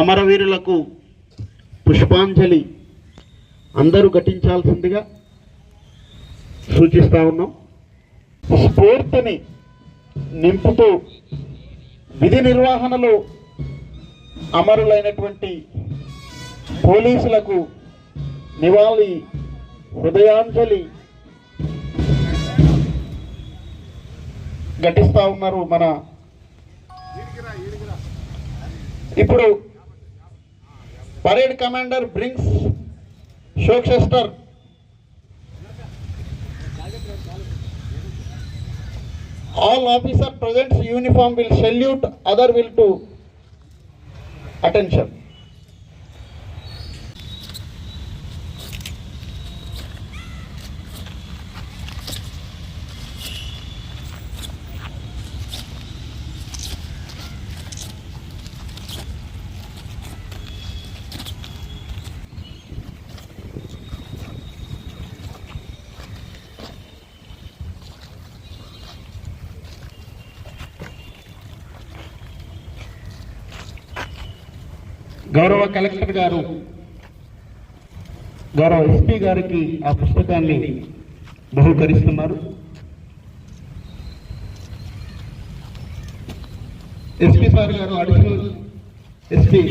అమరవీరులకు పుష్పాంజలి అందరూ ఘటించాల్సిందిగా సూచిస్తూ ఉన్నాం స్ఫూర్తిని నింపుతూ విధి నిర్వహణలో అమరులైనటువంటి పోలీసులకు నివాళి హృదయాంజలి ఘటిస్తూ ఉన్నారు మన ఇప్పుడు Parade commander brings Shokchester. All officer presents uniform will salute, other will to attention. గౌరవ కలెక్టర్ గారు గౌరవ ఎస్పీ గారికి ఆ పుస్తకాన్ని బహుకరిస్తున్నారు ఎస్పీ సార్ గారు అడిషనల్ ఎస్పీ